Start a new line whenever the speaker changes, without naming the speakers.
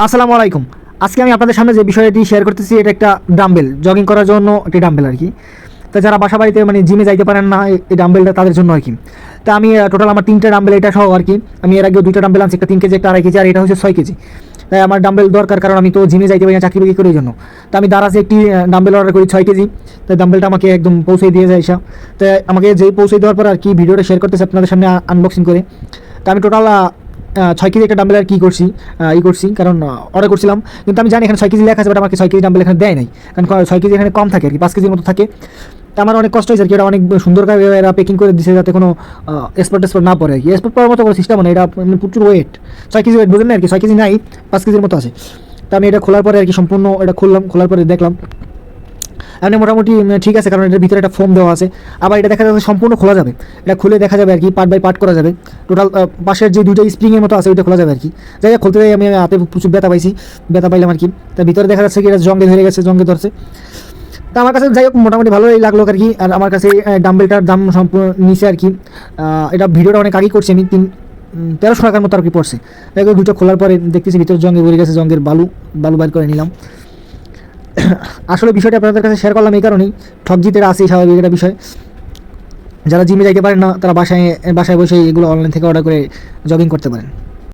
আসসালামু আলাইকুম। আজকে আমি আপনাদের সামনে যে বিষয়টি শেয়ার করতেছি, এটা একটা ডাম্বেল জগিং করার জন্য একটি ডাম্বেল আর কি। তো যারা বাসা বাড়িতে মানে জিমে যাইতে পারেন না, এই- ডাম্বেলটা তাদের জন্য আর কি। তা আমি টোটাল আমার তিনটা ডাম্বেল এটা সহ আর কি। আমি এর আগে দুইটা ডাম্বেল আনছি, একটা তিন কেজি, একটা আড়াই কেজি, আর এটা হচ্ছে ছয় কেজি। তাই আমার ডাম্বেল দরকার, কারণ আমি তো জিমে যাইতে পারি না চাকরি বাকরি করার জন্য। তো আমি দারাজে একটি ডাম্বেল অর্ডার করি ছয় কেজি, তাই ডাম্বেলটা আমাকে একদম পৌঁছে দিয়ে যায় এসা। তো আমাকে যেই পৌঁছে দেওয়ার পর আর কি ভিডিওটা শেয়ার করতেছে আপনাদের সামনে আনবক্সিং করে। তো আমি টোটাল ছয় কেজি একটা ডাম্বেল আর কি করছি ই করছি, কারণ অর্ডার করছিলাম। কিন্তু আমি জানি এখানে ছয় কেজি লেখা আছে বাট আমাকে ছয় কেজি ডাম্বেল এখানে দেয় নাই। কারণ ছয় কেজি এখানে কম থাকে আর কি, পাঁচ কেজির মতো থাকে। আমার অনেক কষ্ট হয়েছে আর কি এটা অনেক সুন্দর করে এরা প্যাকিং করে দিছে যাতে কোনো এক্সপোর্ট টেক্সপোর্ট না পড়ে আর কি। এক্সপোর্ট পড়ার মতো কোনো সিস্টেম নেই, এটা মানে প্রচুর ওয়েট ছয় কেজি ওয়েট বুঝলেন আর কি, ছয় কেজি নাই, পাঁচ কেজির মতো আছে। তো আমি এটা খোলার পরে আর কি সম্পূর্ণ, এটা খুললাম, খোলার পরে দেখলাম। এমনি মোটামুটি ঠিক আছে, কারণ এটার ভিতরে একটা ফোম দেওয়া আছে। আবার এটা দেখা যাবে সম্পূর্ণ খোলা যাবে। এটা খুলে দেখা যাবে আর কি পার্ট বাই পার্ট করা যাবে। টোটাল পাশের যে দুইটা স্প্রিংয়ের মতো আছে, ওইটা খোলা যাবে আর কি। যাই হোক, খুলতে যাই, আমি হাতে প্রচুর ব্যথা পাইছি। ব্যথা পাইলাম আর কি। তার ভিতরে দেখা যাচ্ছে কি, এটা জঙ্গে ধরে গেছে জঙ্গে ধরছে। তা আমার কাছে যাই হোক, মোটামুটি ভালোই লাগল আর কি। আর আমার কাছে ডাম্বেলটার দাম সম্পূর্ণ নিচে আর কি। এটা ভিডিওটা অনেক আগেই করছি আমি, তিন তেরোশো টাকার মতো আর কি পড়ছে। দেখো দুটো খোলার পরে দেখতেছি ভিতরে জঙ্গে ভরে গেছে জঙ্গের বালু বালু বাইর করে নিলাম। আসলে বিষয়টা আপনাদের কাছে শেয়ার করলাম এই কারণেই। ঠক জিতের আছে স্বাভাবিক একটা বিষয়। যারা জিমে যাইতে পারেন না, তারা বাসায় বাসায় বসে এগুলো অনলাইন থেকে অর্ডার করে জগিং করতে পারেন।